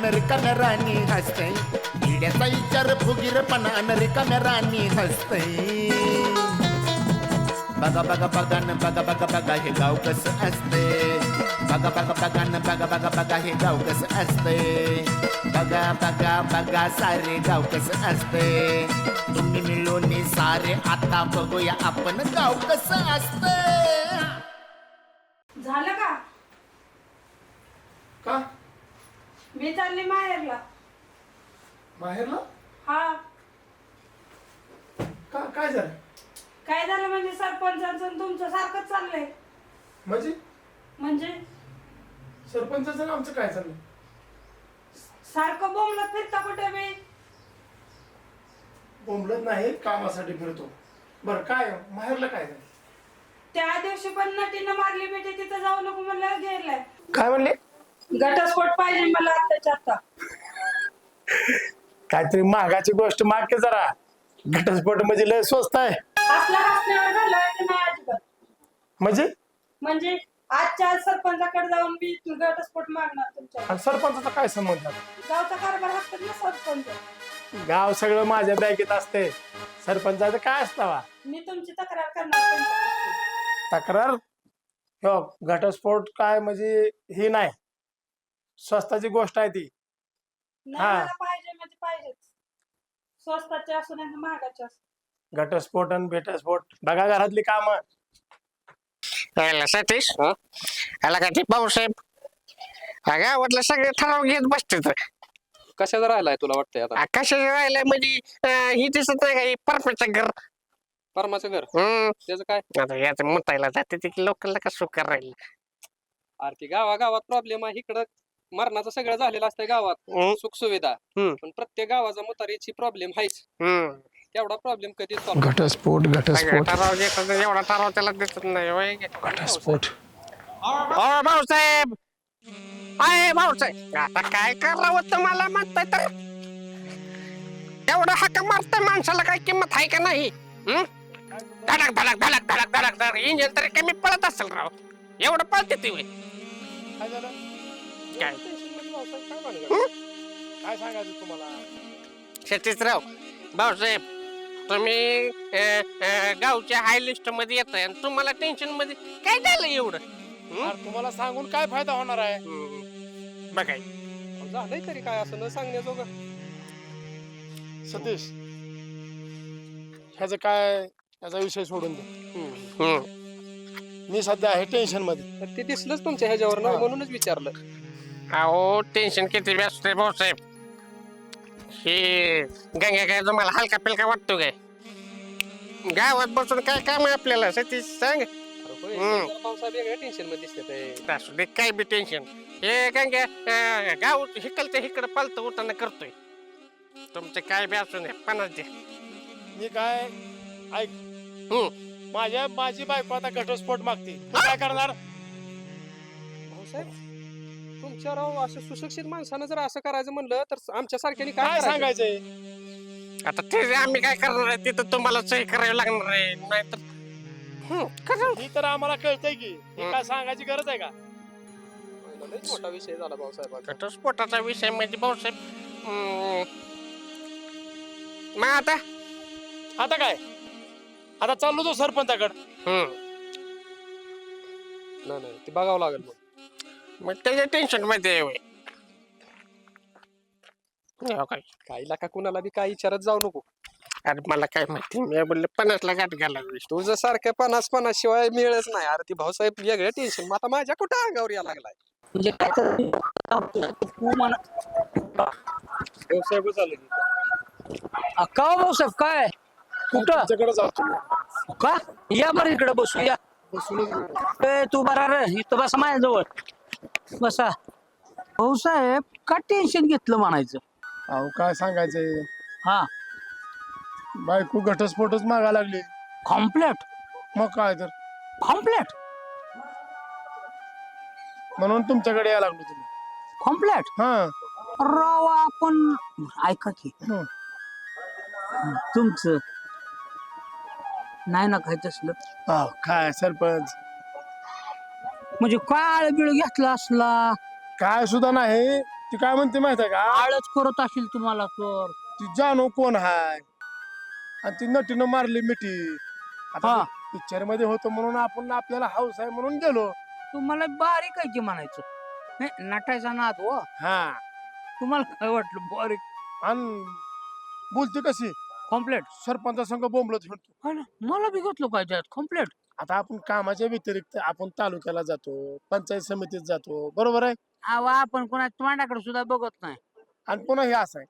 विचार राणी हसते. किड्याचा विचार फुगीरपणा रिकाम्या राणी हसते. बघा बघा बघा न बघा बघा बघा हे गाव कसं असते. बघा बघा बघा न बघा बघा बघा हे गाव कसं असते. बघा बघा बघा सारे गाव कसं असते. तुम्ही मिळून सारे आता बघूया आपण गाव कसं असतं झालं का का मी चालली माहेरला. बाहेरला हा. का काय झालं? काय झालं म्हणजे सरपंचांचं आणि तुमचं सारखंच चाललंय? म्हणजे? म्हणजे? सरपंचाचं आणि आमचं काय चाललं सारखं बोंबलं फिरता कुठे मी बोंबलत नाही कामासाठी फिरतो. बरं काय बाहेरला काय झालं? त्या दिवशी पण नटीनं मारली बेटी तिथं जाऊ नको म्हणलं गेलाय काय म्हणले? घटस्फोट पाहिजे मला आत्ताच्या आता काहीतरी महागाची गोष्ट माग के जरा. घटस्फोट म्हणजे लय स्वस्त आहे. असला नाही अजिबात? म्हणजे? म्हणजे आजच्या आज सरपंचाकडे जाऊन मी घटस्फोट मागणार तुमच्या आणि सरपंचाचा काय संबंध? गावचा कारभार हातात ना सरपंच. गाव सगळं माझ्या बँकेत असते. सरपंचाचं काय असतावा मी तुमची तक्रार करणार त्यांच्याकडे. तक्रार? हो घटस्फोट काय म्हणजे ही नाही. स्वस्ताची गोष्ट आहे ती. नाही हा. मला पाहिजे म्हणजे पाहिजेच. स्वस्ताचे असू नाही तर महागाचे असू घटस्फोट आणि भेटस्फोट बघा घरातली कामं. याला सतीश याला काय ते भाऊसाहेब हा गावातलं सगळे ठराव घेत बसते कशाचा राहिलाय तुला वाटतंय आता? कशा राहिलंय म्हणजे अं, ही दिसत नाही का ही परफेक्ट घर? परमाचं घर? हम्म त्याचं काय? आता याच मुतायला जाते ते लोकांना का सुख राहील? आरती गावा गावात प्रॉब्लेम आहे इकडं. मरणाचं सगळं झालेलं असतंय गावात. सुख सुविधा. पण प्रत्येक गावाचा मुतारीची प्रॉब्लेम आहेच हम्म. तेवढा प्रॉब्लेम कधी घटस्फोट घटस्फोट. एवढा ठराव त्याला देतात नाही होय. घटस्फोट. भाऊसाहेब! आहे भाऊसाहेब! आता काय करावं तुम्हाला म्हणताय तर? एवढं हाक मारताय माणसाला काय किंमत आहे का नाही? हं? धडक धडक धडक धडक धडक धडक. इंजिन तरी कमी पळत असेल राव. एवढं पळते ती होय. काय झालं काय काय सांगायचं तुम्हाला भाऊसाहेब तुम्ही अं, अं, गावच्या हाय लिस्टमध्ये येत आणि तुम्हाला टेन्शनमध्ये काय झालं एवढं हं? अरे तुम्हाला सांगून काय फायदा होणार आहे हं. बघाय झालंय तरी काय असं न सांगण्याजोगं सतीश ह्याचं काय याचा विषय सोडून दे. हं. मी सध्या आहे टेन्शनमध्ये तर ते दिसलंच तुमच्या ह्याच्यावर ना हा. म्हणूनच विचारलं अहो टेन्शन किती व्यस्त आहे भाऊसाहेब हे गंगा काय तुम्हाला हलका पिलका वाटतो काय? गावात बसून काय काम आहे आपल्याला सतीश? सांग. हम्म. टेन्शनमध्ये दिसते. असू दे काय बी टेन्शन हे गंगा अं, गाव हिकलते हिकडं पालतं उताना करतोय. तुमचं काय बी असू दे पन्नास दे. मी काय ऐक. हम्म. माझ्या माझी बायको आता घटस्फोट मागते. मी काय करणार? भाऊसाहेब तुमच्या राव असं सुशिक्षित माणसानं जर असं करायचं म्हणलं तर आमच्या सारख्याने काय? सांगायचंय? आता ते जे आम्ही काय करणार आहे तिथं तुम्हाला सही करावी लागणार आहे. नाहीतर हं, करा ही तर आम्हाला कळतंय की हे हम्म. काय सांगायची गरज आहे का? लयच मोठा विषय झाला भाऊसाहेब घटस्फोटाचा विषय म्हणजे भाऊसाहेब मग आता? आता काय? आता चाललो तो सरपंचाकडे. हं. नाही नाही ते बघावं लागेल मग. मग त्याच्या टेन्शनमध्ये आहे होय. हो काय काही लाका कुणाला बी काय विचारत जाऊ नको. अरे मला काय माहिती मी बोलले पन्नासला गाठ घाला तुझं सारख्या पन्नास पन्नास शिवाय मिळच नाही. अरे ती भाऊसाहेब वेगळ्या टेन्शन मग आता माझ्या कुठं अंगावर या लागलाय? म्हणजे काय तर तू म्हणा व्यवसाय चालू अक्का हो भाऊसाहेब काय? कुठं? तुमच्याकडे जातो का? या बरं इकडे बसू या. ए तू बरा रे. इथं बसा माझ्याजवळ. बसा. भाऊसाहेब का टेन्शन घेतलं म्हणायचं? अहो काय सांगायचंय? हा. बायको घटस्फोटच मागा लागली. कॉम्प्लेट मग काय तर? कॉम्प्लेट म्हणून तुमच्याकडे यायला लागलो तुम्ही. कॉम्प्लेट हा. राव आपण ऐका की. हं. तुमचं नाही ना काय तसलं. अहो, काय सरपंच? म्हणजे काय बिळ घेतला असला. काय सुद्धा नाही. ती काय म्हणते माहिती आहे का? आळच करत असेल तुम्हाला तर. ती जाणू कोण हाय? आणि ती नटीनं मारली मिठी. आता हा. पिक्चरमध्ये होतो म्हणून आपण आपल्याला हाऊस आहे म्हणून गेलो. तुम्हाला बारीक आहे की म्हणायचं? हे, नटायचा नाद हो. हा. तुम्हाला काय वाटलं बारीक? आणि बोलते कशी? कम्प्लेट सरपंचा संघ बोंबलत हिंडतो मला बी घेतलं काय त्यात कम्प्लेट आता आपण कामाच्या व्यतिरिक्त आपण तालुक्याला जातो पंचायत समितीत जातो बरोबर आहे? अहो आपण कोणा तोंडाकडे सुद्धा बघत नाही. आणि पुन्हा हे असं आहे.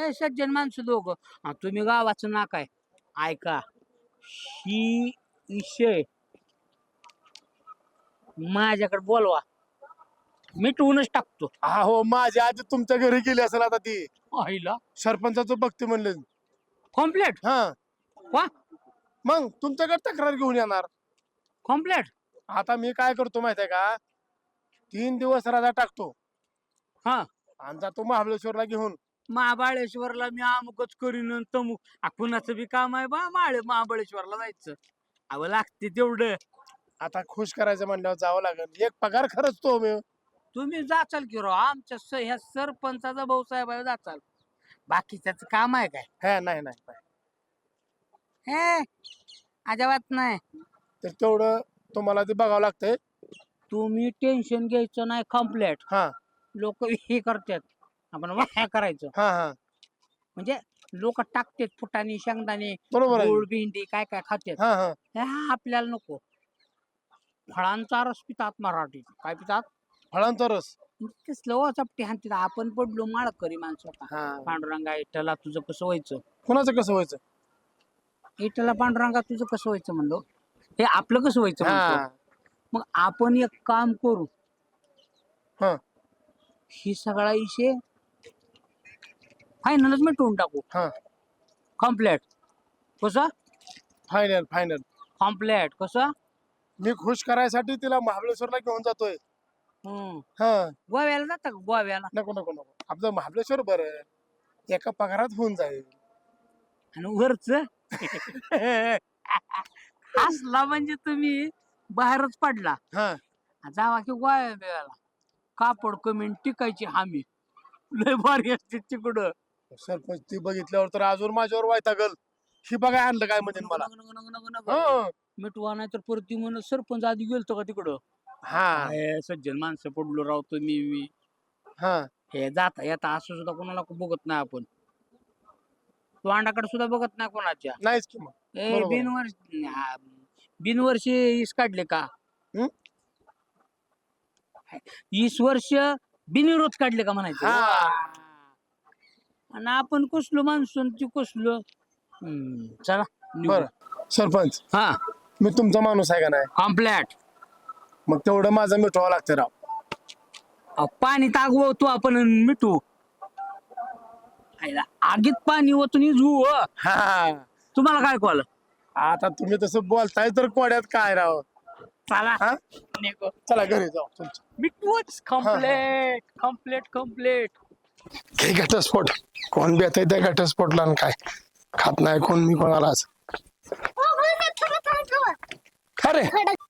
हे सज्जन माणसं दोघं. हा, तुम्ही गावाचं नाक आहे. ऐका. ही विषय माझ्याकडे बोलवा. मिटवूनच टाकतो. हा हो माझ्या आधी तुमच्या घरी गेली असेल आता ती. आईला सरपंचाचं बघते म्हणले. कम्प्लेट हा. वा. मग तुमच्याकडे तक्रार घेऊन येणार. कम्प्लेट आता मी काय करतो माहितीये का? तीन दिवस राजा टाकतो. हा. आणि जातो महाबळेश्वरला घेऊन. महाबळेश्वरला मी अमुकच करीन तमुक आ, कुणाचं बी काम आहे बा माळे महाबळेश्वरला जायचं. अहो लागते तेवढं. आता खुश करायचं म्हणल्यावर जावं लागेल. एक पगार खरंच तो मी. तुम्ही जाचाल की राव. आमच्या स- ह्या सरपंचाचा भाऊसाहेब आहे जाचाल. बाकीच्याच काम आहे काय? हा नाही नाही नाही. हे अजिबात नाही. तर तेवढं तुम्हाला ते बघावं लागतंय. तुम्ही टेन्शन घ्यायचं नाही कम्प्लेट हा. लोक हे करतात. आपण वाह्या करायचं. हा हा. म्हणजे लोक टाकतात फुटाने शेंगदाणे बरोबर आहे. गोड भेंडी काय काय खातात. हा हा. हे आपल्याला नको. फळांचा रस पितात मराठी काय पितात? फळांचा रस. कसलं हो चपटी हाणतात. आपण पडलो माळकरी माणसं. आता. हा. पांडुरंगा इटला तुझं कसं व्हायचं? कुणाचं कसं व्हायचं? इटला पांडुरंगा तुझं कसं व्हायचं म्हणलो? हे आपलं कसं व्हायचं म्हणतो. मग आपण एक काम करू. हा. ही सगळा विषय फायनलच मिटवून टाकू. हा. कम्प्लेट कसं? फायनल फायनल कम्प्लेट कसं? मी खुश करायसाठी तिला महाबळेश्वरला घेऊन जातोय. हम्म. हा. गोव्याला जाता का? गोव्याला? नको नको नको. आपलं महाबळेश्वर बरं एका पगारात होऊन जाईल. आणि वरच? हसला म्हणजे तुम्ही बाहेरच पडला. हा. जावा की गोव्या बिव्याला कापड कमी आणि टिकायची हमी. लय भारी असते तिकडं. सरपंच ती बघितल्यावर तर अजून माझ्यावर वायतागल ही बघा आणलं काय म्हणजे मला. हा. मिटवा नाही तर परत ती म्हणून सरपंच आधी गेलतो का तिकडं? हा. हे सज्जन माणसं पडलो राव तुम्ही मी. हा. हे जाता येता असं सुद्धा कोणाला बघत नाही आपण. तोंडाकडे सुद्धा बघत नाही कोणाच्या. नाहीच की मग. ए बरोबर. बिनवर्षी हा, बिनवर्षी ईस काढले का? हं? वीस वर्ष बिनविरोध काढले का म्हणायचं? हा. आणि आपण कसलो माणसून ती कसलो. हम्म, चला निघू. बर. सरपंच. हा. मी तुमचा माणूस आहे का नाही? कॉम्प्लेट मग तेवढं माझं मिठवावं लागतं राव. पाणी तागवतो आपण आणि मिठू आईला आगीत पाणी ओतून इजवू हो. हा. तुम्हाला काय कॉल आता तुम्ही तसं बोलताय तर कोड्यात काय राव? चला. हा? निघू. चला घरी जाऊ. तुमच्या. मिटवूच कम्प्लेट कम्प्लेट कम्प्लेट हे घटस्फोट. कोण बी येते त्या घटस्फोटला आणि काय? खात नाही कोण मी कोणालाच. खरे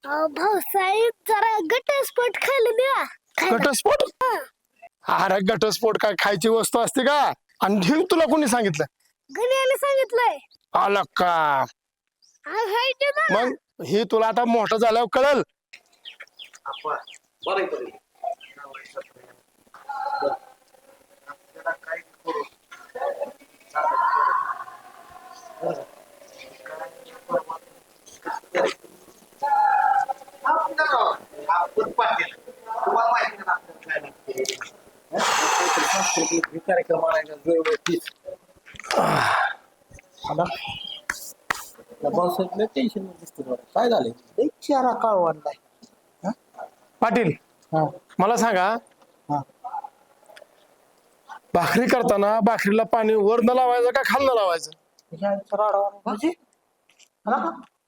भाऊसाहेब जरा घटस्फोट खायला द्या. घटस्फोट? अरे घटस्फोट काय खायची वस्तू असते का? आणि हे तुला कोणी सांगितलं गण्याने सांगितलंय. आलं का? हाय ते. मग हे तुला आता मोठं झाल्यावर कळल. काय झालंय चेहरा काळ वाढलाय पाटील मला सांगा. भाकरी करताना भाकरीला पाणी वर न लावायचं का खाल न लावायचं म्हणजे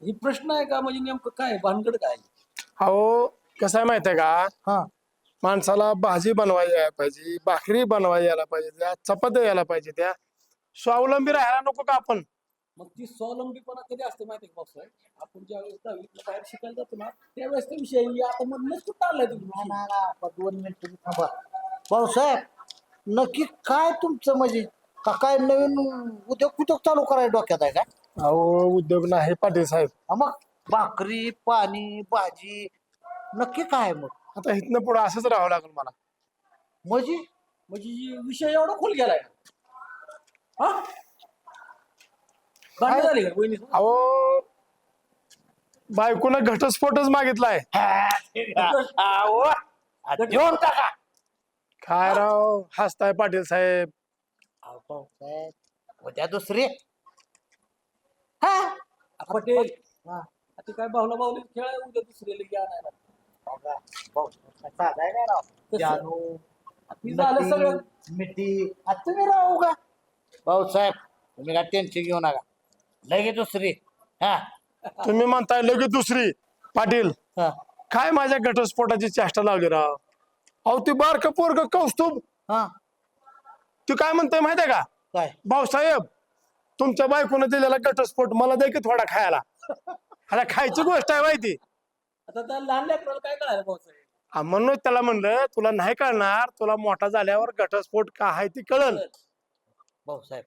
ही प्रश्न आहे का? म्हणजे नेमकं काय भानगड काय अहो कसं आहे माहिती आहे हा. माणसाला भाजी बनवायला यायला पाहिजे भाकरी बनवायला यायला पाहिजे त्या चपात्या यायला पाहिजे त्या स्वावलंबी राहायला नको का आपण? मग ती स्वावलंबीपणा कधी असते माहिती आहे का आपण ज्यावेळेस दहावीतनं बाहेर शिकायला जातो ना त्यावेळेस तो विषय. आता मधनच कुठं आलाय तुम्ही दोन मिनिट तुम्ही थांबा. भाऊसाहेब नक्की काय तुमचं म्हणजे का काय नवीन उद्योग उद्योग चालू करायला डोक्यात आहे का? अहो उद्योग नाही पाटील साहेब. हा मग भाकरी पाणी भाजी नक्की काय आहे मग? आता इथनं पुढे असंच राहावं लागेल मला. म्हणजे? म्हणजे विषय एवढा खोल गेलाय हा? भांडण झाली का वहिनी अहो बायकोनं घटस्फोटच मागितलाय. टाका. काय राव? हसताय पाटील साहेब. अहो, उद्या दुसरी. हा? पटेल. हा. आता काय बाहुला बाहुली खेळ आहे उद्या दुसरे लगे आणायला. ती झालं सगळं. मिठी. आता तुम्ही राहू का? भाऊसाहेब तुम्ही काय टेन्शन घेऊ नका. लगेच दुसरी. हा. तुम्ही म्हणताय लगेच दुसरी. पाटील हा. काय माझ्या घटस्फोटाची चेष्टा लावली राव? अहो ती बारक पोरग कौस्तुभ. हा. तू काय म्हणतोय माहितीये का? काय? भाऊसाहेब तुमच्या बायकोनं दिलेला घटस्फोट मला दे की थोडा खायला. आता खायची गोष्ट आहे माहिती. आता त्या लहान लेकराला काय कळायला पावसाळ्यात हा, म्हणून त्याला म्हणलं तुला नाही कळणार तुला मोठा झाल्यावर घटस्फोट का आहे ती कळल. भाऊसाहेब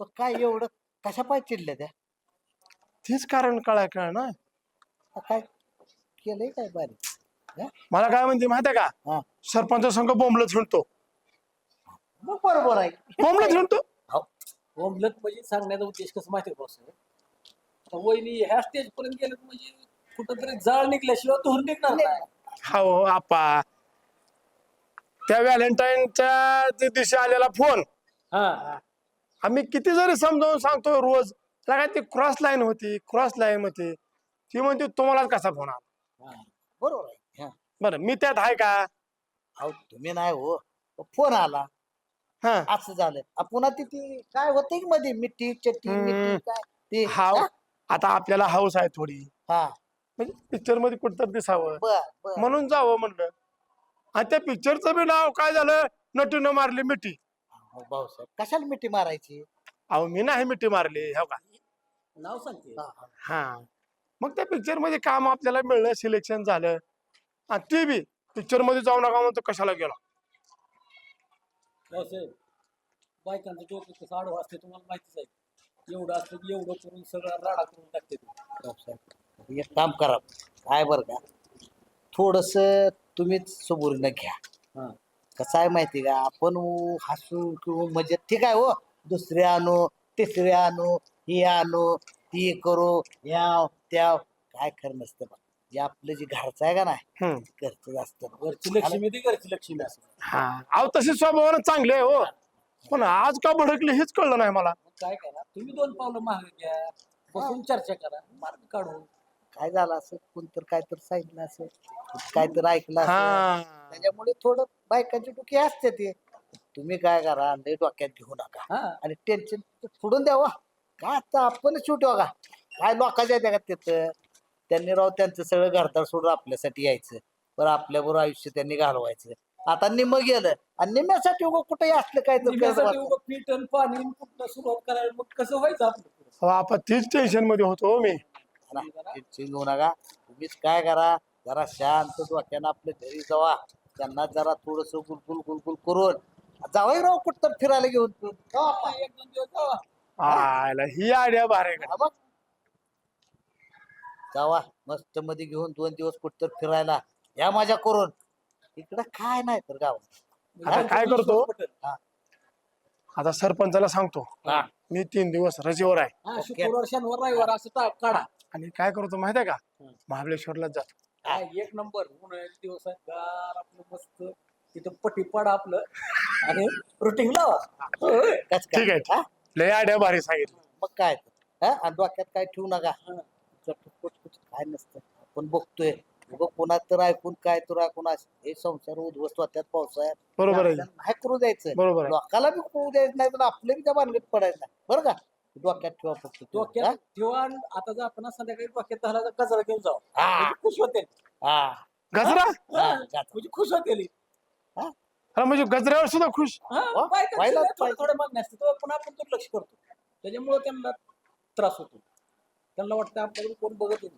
पण काय एवढं कशा पाय चिडले त्या? तीच कारण कळाय कळ ना काय केलंय काय बारीक मला काय म्हणते माहितीये का? हा. सरपंच संघ बोंबलत मग बरोबर आहे. बोंबलत हिंडतो ओमलत म्हणजे सांगण्याचा उद्देश कसं माहिती आहे आता वहिनी ह्या स्टेज पर्यंत गेलं म्हणजे कुठंतरी जाळ निघल्याशिवाय धुर निघणार नाही. हो आपा त्या व्हॅलेंटाईनच्या दिवशी आलेला फोन. हा. आम्ही किती जरी समजावून सांगतो रोज काय ती क्रॉस लाईन होती क्रॉस लाईन होती. ती म्हणते तुम्हाला कसा फोन आला? बरोबर आहे. हा. बरं मी त्यात आहे का? अहो तुम्ही नाही हो. फोन आला. हा. असं झालं. आ, पुन्हा ती ती काय होते की मध्ये? मिठी चट्टी हम्म. मिठी काय? ते हाव. आता आपल्याला हाऊस आहे थोडी. हा. म्हणजे पिक्चरमध्ये कुठतर दिसावं. बर बर. म्हणून जावं म्हणलं. आणि त्या पिक्चरचं बी नाव काय झालं? नटीनं मारली मिठी. अहो, भाऊसाहेब कशाला मिठी मारायची? अहो मी नाही मिठी मारली हो का? नाव सांगते. हा, हा. हा. मग त्या पिक्चरमध्ये काम आपल्याला मिळलं सिलेक्शन झालं. आणि ते बी पिक्चरमध्ये जाऊ नका म्हणतो कशाला गेला? बायकांचं डोकं कसं आडवं असते तुम्हाला माहितीच आहे. एवढं असतं की एवढं करून सगळं राडा करून टाकते ते. भाऊसाहेब एक काम करा. काय बर का? थोडस तुम्हीच सबुरीनं घ्या. हा. कसं आहे माहिती का? आपण हसू किंवा मजेत ठीक आहे हो. दुसरे आणू तिसरे आणू हे आणू ती करू याव त्याव काय खरं नसतं बा. जे आपलं जे घरचं आहे का नाही हम्म. घरचं असतं. घरची लक्ष्मी ती घरची लक्ष्मी असं हा. अहो तशी स्वभावानं चांगले आहे हो. पण आज का भडकली हेच कळलं नाही मला. काय करा? तुम्ही दोन पावलं मागे घ्या. बसून चर्चा करा. मार्ग काढू काय झालं असं कोणतर काय तर सांगितलं असं काय तर ऐकलं असं हा त्याच्यामुळे थोडं बायकांची डोकी असते ते. तुम्ही काय करा लय डोक्यात घेऊ नका. हा. आणि टेन्शन सोडून द्यावा का आता आपण शूट का काय लोकांच्या त्या का तिथं. त्यांनी राव त्यांचं सगळं घरदार सोडून आपल्यासाठी यायचं. बरं आपल्याबरोबर आयुष्य त्यांनी घालवायचं. आता निम्म गेलं. आणि निम्म्यासाठी उगं कुठे असलं काय तर करत. उभं पीठ आणि पाणी कुठनं सुरुवात करायला मग कसं व्हायचं आपलं? अहो, आपण तीच टेन्शनमध्ये होतो हो मी. ना, घेऊ नका. तुम्हीच काय करा? जरा शांत डोक्यानं आपल्या घरी जावा. त्यांना जरा थोडस गुलगुल गुलगुल करून. जावई राव कुठं फिरायला घेऊन जावा हा, एक दोन दिवस जावा आयला ही आयडिया भारी आहे. हा बघ. जावा. मस्त मध्ये घेऊन दोन दिवस कुठतर फिरायला. या माझ्या करून. इकडं काय नाही तर आता काय करतो. आता सरपंचाला सांगतो. हा. मी तीन दिवस रजेवर आहे. हा शुक्रवार शनिवार रविवार असं ता- काढा. आणि काय करतो माहिती आहे का. महाबळेश्वरला जातो. हा, एक नंबर. उन्हाळ्याचे दिवस आहेत गार आपलं मस्त तिथं पट्टी पाडा आपलं आणि रुटीन लावा. होय. ठीक आहे. हा? लय आयडिया भारी सांगितलं. मग काय? तर हा? आणि डोक्यात काय ठेवू नका. चटपट काय नसतं. आपण बघतोय. बघ कोणात तर ऐकून काय तर ऐकून असं हे संसार उद्ध्वस्त होत्यात पावसाळ्यात. बरोबर आहे. आपल्याला नाही करू द्यायचं. बरोबर आहे. लोकाला बी करू द्यायचं नाही तर आपले बी त्या भानगडीत पडायचं नाही. बरं का? डोक्यात ठेवा फक्त डोक्यात ठेवा आणि आता जर आपण संध्याकाळी डोक्यात झाला तर कचरा घेऊन जाऊ. हा? म्हणजे खुश होते. हा. गजरा? हा, जाता. म्हणजे खुश होते अरे म्हणजे गजऱ्यावर सुद्धा खुश? वा, व्हायलाच थोडे पाहिजे. थोडे मागणी असते तो पण आपण दुर्लक्ष करतो. त्याच्यामुळे त्यांना त्रास होतो. त्यांना वाटतं आपल्याकडे कोण बघत नाही.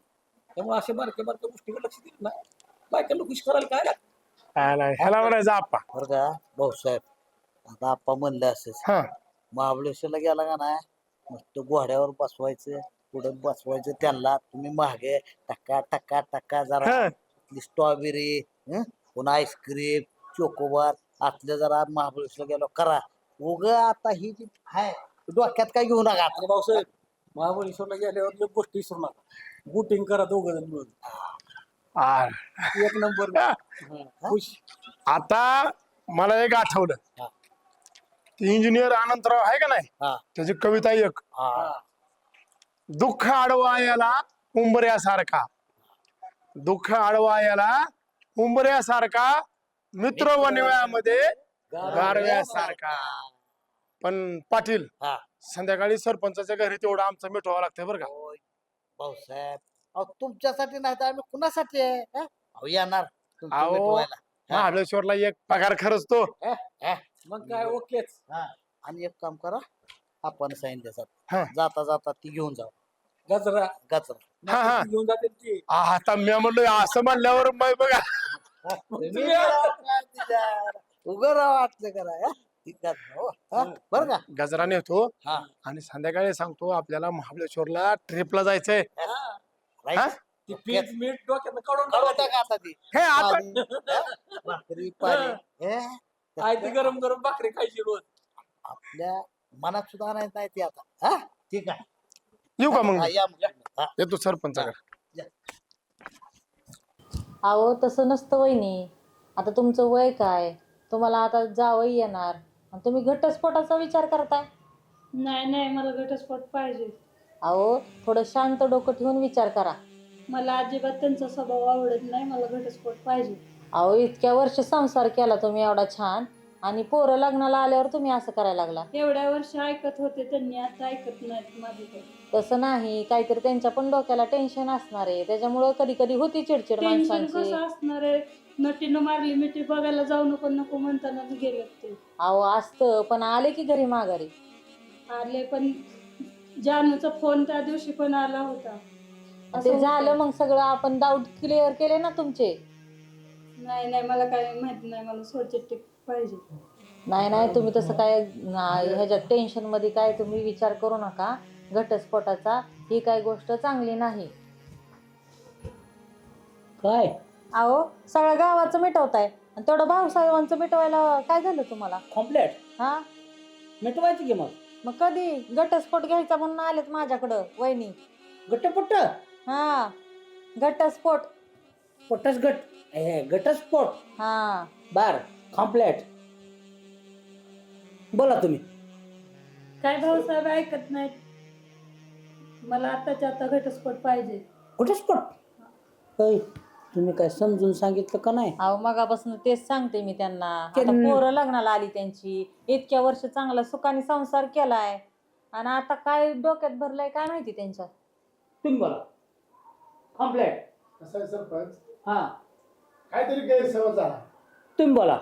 त्यामुळे अशा बारक्या बारक्या गोष्टीकडे लक्ष दिलं ना बायकांना खुश करायला काय लागतं? नाही ह्याला म्हणायचं आप्पा. बरं का भाऊसाहेब आता आप्पा म्हणलं असंच. हा. महाबळेश्वरला गेला का नाही? मस्त घोड्यावर बसवायचं पुढे बसवायचं त्यांना. तुम्ही मागे टक्का टक्का टक्का जरा हा. स्ट्रॉबेरी पुन्हा आईस्क्रीम चोकोबार आतलं जरा महाबळेश्वर गेलो करा. उग आता ही जी आहे डोक्यात काय घेऊ नका आणि भाऊसाहेब महाबळेश्वरला गेल्यावर गोष्ट विसरू नका. बुटिंग करा दोघं जण मिळून. आ, एक नंबर. खुश आता मला एक आठवलं. हा. ते इंजिनियर अनंतराव आहे का नाही? हा. त्याची कविता एक. हा. दुःख आडवा याला उंबऱ्यासारखा. दुःख आडवा याला उंबऱ्यासारखा मित्र वनव्यामध्ये गारव्यासारखा. पण पाटील हा. संध्याकाळी सरपंचाच्या घरी तेवढं आमचं मिठवावं लागतंय बरं का? होय. भाऊसाहेब अहो तुमच्यासाठी नाही तर आम्ही कुणासाठी आहे? हा? अहो येणार. तुमचं अहो. मिटवायला. महाबळेश्वरला एक पगार खरंच तो. मग काय ओकेच हा. आणि एक काम करा आपण सांगितलं हा. जाता जाता ती घेऊन जाऊ गजरा हा हा घेऊन जाते ती आता मी म्हणलो असं म्हणल्यावर मग बघा उभं राहा वाटलं करा हा? ती हो. हा? बरं का गजरा नेतो हा आणि संध्याकाळी सांगतो आपल्याला महाबळेश्वरला ट्रिपला जायचंय राईट. हा? ती पीठ मीठ डोक्यात काढून काढून टाकायचं. टाका आता ती हे आता पाणी, हा? भाकरी पाणी हे? ती गरम गरम भाकरी खायची रोज. आपल्या मनात सुद्धा नाही नाही ती आता. हा? ठीक आहे. येऊ का मग? हा, या मग. हा. येतो सरपंचाकडे अहो तसं नसतं वहिनी. आता तुमचं वय काय? तुम्हाला आता जावई येणार. आणि तुम्ही घटस्फोटाचा विचार करताय? नाही नाही मला घटस्फोट पाहिजे. अहो थोडं शांत डोकं ठेवून विचार करा. मला अजिबात त्यांचा स्वभाव आवडत नाही मला घटस्फोट पाहिजे. अहो इतक्या वर्ष संसार केला तुम्ही एवढा छान. आणि पोरं लग्नाला आल्यावर तुम्ही असं करायला लागला. एवढ्या वर्ष ऐकत होते त्यांनी आता ऐकत नाहीत माझी काही तसं नाही काहीतरी त्यांच्या पण डोक्याला टेन्शन असणार आहे. त्याच्यामुळं कधी कधी होती चिडचिड टेन्शन माणसांची. कसं असणार आहे? नटीनं मारली मिठी बघायला जाऊ नको नको म्हणताना गेले ते अहो असतं पण आले की घरी माघारी. आले पण जानूचा फोन त्या दिवशी पण आला होता. असं ते झालं. मग सगळं आपण डाऊट क्लिअर केले ना तुमचे? नाही नाही मला काही माहिती नाही मला सोडचिट्टी पाहिजे. नाही नाही तुम्ही तसं काय ना- ह्याच्यात टेन्शनमध्ये काय तुम्ही विचार करू नका. घटस्फोटाचा ही काय गोष्ट चांगली नाही. काय? अहो सगळ्या गावाचं मिटवताय. आणि तेवढं भाऊसाहेबांचं मिटवायला काय झालं तुम्हाला? कॉम्प्लेट हा? मिटवायची की मग? मग कधी? घटस्फोट घ्यायचा म्हणून आलेत माझ्याकडं वहिनी. गट्टपट्ट हा. घटस्फोट. पट्टस गट हे गटस्फोट हा. बार. कॉम्प्लेट बोला तुम्ही. काय भाऊसाहेब ऐकत नाहीत? मला आताच्या आता घटस्फोट पाहिजे. घटस्फोट? होय तुम्ही काय समजून सांगितलं का नाही? अहो मगापासून तेच सांगते मी त्यांना. आता पोरं लग्नाला आली त्यांची. इतक्या वर्ष चांगला सुखाने संसार केलाय. आणि आता काय डोक्यात भरलंय काय माहिती त्यांच्या तुम्ही बोला. कॉम्प्लेट कसं आहे सरपंच? हा. काहीतरी गैरसमज झाला. तुम्ही बोला.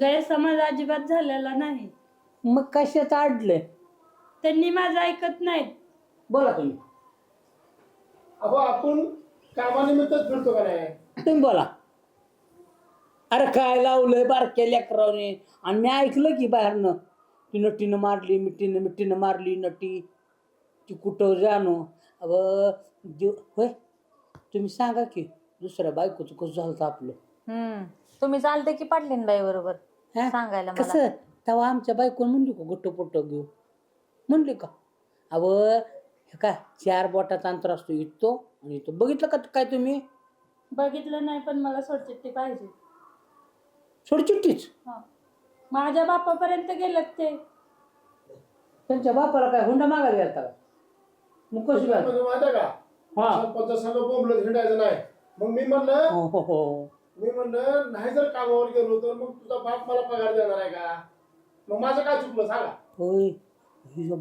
गैरसमज अजिबात झालेला नाही. मग कशाचं अडलंय त्यांनी माझं ऐकत नाहीत. बोला तुम्ही. अहो आपण कामानिमित्तच फिरतो का नाही? तुम्ही बोला. अरे काय लावलंय बारक्या लेकरावने आणि मी ऐकलं की बाहेरनं ती नटीनं मारली मिठीनं मिठीनं मारली नटी. ती कुठं जाणो? अव जीव होय? तुम्ही सांगा की दुसऱ्या बायकोचं कसं झालं होतं आपलं? हम्म. तुम्ही चालते की पाटलीन बाई बरोबर? हा? सांगायला मला कसं तेव्हा आमच्या बायकोनं म्हणली का गोट्ट पोट्ट घेऊ म्हणली का अव हे काय चार बोटाचा अंतर असतो इथतो आणि इथं बघितलं का काय तुम्ही बघितलं नाही पण मला सोडचिट्टी पाहिजे सोडचिट्टीच हा. माझ्या बापापर्यंत गेलेत ते त्यांच्या बापाला काय हुंडा मागायला गेलता का मग म्हणजे माहिती का हा सरपंच संघ बोंबलत हिंडायचं नाही मग मी म्हणलं हो हो हो मी म्हणलं नाही जर कामावर गेलो तर मग तुझा बाप मला पगार देणार आहे का? मग माझं काय चुकलं सांगा. होय.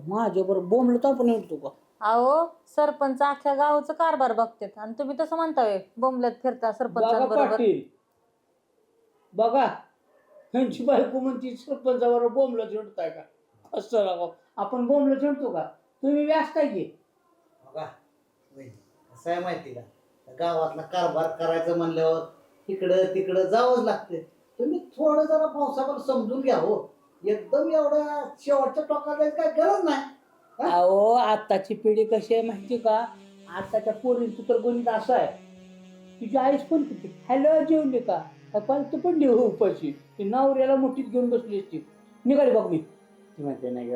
माझ्या बरोबर बोंबलं तर आपण येतो का? अहो सरपंच अख्ख्या गावचं कारभार बघतात. आणि तुम्ही तसं म्हणताय बोंबलत फिरता सरपंचांबरोबर. पाटील बघा ह्यांची बायको म्हणती सरपंचाबरोबर बोंबलं चिडताय का? असं राव आपण बोंबलं चिडतो का? तुम्ही व्यास काय की? बघा वहिनी, कसं आहे माहिती का? गावातला कारभार करायचं म्हणल्यावर इकडं तिकडं जावंच लागते तुम्ही थोडं जरा पावसावर समजून घ्या हो. एकदम एवढ्या शेवटच्या टोकाला काय गरज नाही. अहो आत्ताची पिढी कशी आहे माहिती का? आताच्या पोरींचं तर गणित असं आहे. तुझी आईस पण किती हॅलो जेवली का? पण तू पण हो उपाशी. ती नवऱ्याला मुठीत घेऊन बसली असती. निघाली बघ मी. ती म्हणते नाही ग.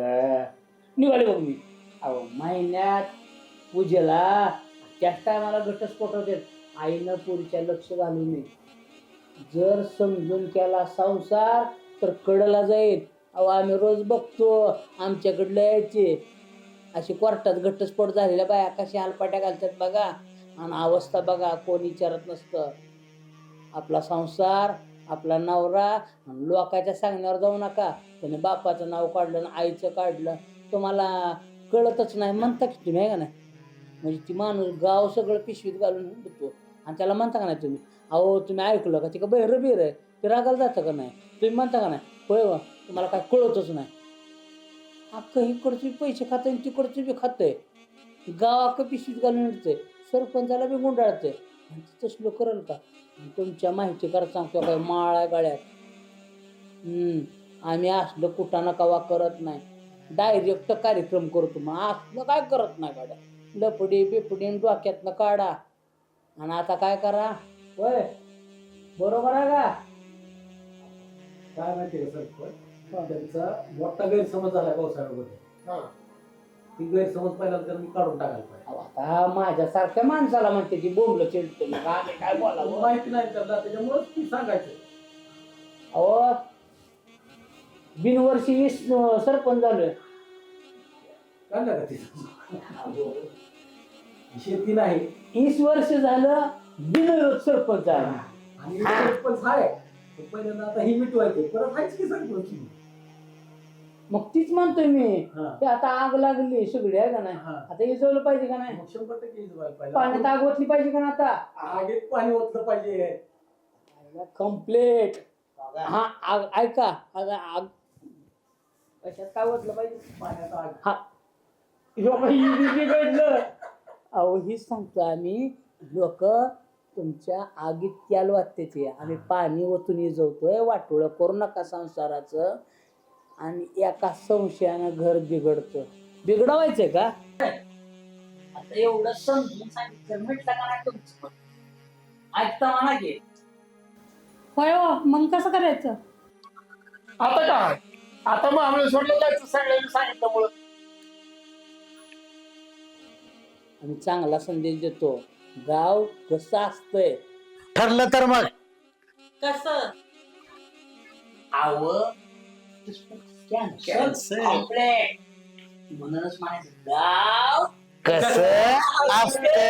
निघाली बघ मी. अहो महिन्यात पूजेला त्याच टायमाला घटस्फोट होते. आईनं पुढच्या लक्ष घालू नये. जर समजून केला संसार तर कडला जाईल. अहो आम्ही रोज बघतो आमच्याकडलं यायचे. अशी कोर्टात घटस्फोट झालेल्या बाया कशा हालपाट्या घालतात बघा. आणि अवस्था बघा कोण विचारत नसतं. आपला संसार आपला नवरा आणि लोकाच्या सांगण्यावर जाऊ नका. त्याने बापाचं नाव काढलं आणि आईचं काढलं. तुम्हाला कळतच नाही. म्हणता की तुम्ही आहे का नाही? म्हणजे ती माणूस गाव सगळं पिशवीत घालून देतो आणि त्याला म्हणता का नाही तुम्ही? अहो तुम्ही ऐकलं का? ते का बहिरं बिर आहे. ते रागाला जातं का नाही? तुम्ही म्हणता का नाही? होय हो, तुम्हाला काय कळतच नाही. अख्खं इकडचे पैसे खातं आणि तिकडचं बी खातंय. गाव अख्खं पिशवीत घालून येते सरपंचाला बी गुंडाळते आणि ते तसलं करेल का? तुमच्या माहिती करा सांगतो काय माळ आहे गळ्यात आम्ही असलं कुठं कवा करत नाही. डायरेक्ट कार्यक्रम करतो. मग असलं काय करत नाही गाड्या? लपडी बिपडी आणि डोक्यातनं काढा. आणि आता काय करा? होय. बरोबर आहे का? काय माहितीये का सर? त्यांचा मोठा गैरसमज झाला पावसाळ्यामध्ये. ती गैरसमज पहिल्यांदा त्यांनी काढून टाकायला पाहिजे. आता माझ्यासारख्या माणसाला म्हणते ती बोंबलं चिडतो मग आम्ही काय बोलावं? माहिती नाही त्यांना त्याच्यामुळे ती सांगायचं. अहो बिनवर्षी वीस अं, सरपंच झालोय. काढलं का तिथं? शेती नाही. वीस वर्ष झालं बिनविरोध सरपंच आहे आणि सरपंच आहे पण पहिल्यांदा आता ही मिटवायची. परत आहेच की सरपंच? मग तीच म्हणतोय मी हा. ते आता आग लागली सगळी आहे का नाही? हा. आता इजवलं पाहिजे का नाही? मग शंभर टक्के इजवायला पाहिजे. पाण्यात आग ओतली पाहिजे का नाही आता? आगीत पाणी ओतलं पाहिजे. कम्प्लेट हा आग ऐका. आग आग. कशात काय ओतलं पाहिजे? पाण्यात आग. हा. ह्यो इजी अहो हीच सांगतो आम्ही लोक तुमच्या आगीत त्याल वाटते आम्ही पाणी ओतून इजवतोय वाटोळं करू नका संसाराचं. आणि एका संशयानं घर बिघडतं. बिघडवायचंय का? आता एवढं समजून सांगितलं म्हटलं का नाही तुमचं? ऐकता म्हणा की. होय हो मग कसं करायचं? आता काय? आता मग आम्हाला सोडलं जायचं सगळ्यांनी सांगितल्यामुळं. आम्ही चांगला संदेश देतो. गाव कसं असतंय? ठरलं तर मग. कसं? आव. म्हणूनच म्हणायचं गाव कसं असते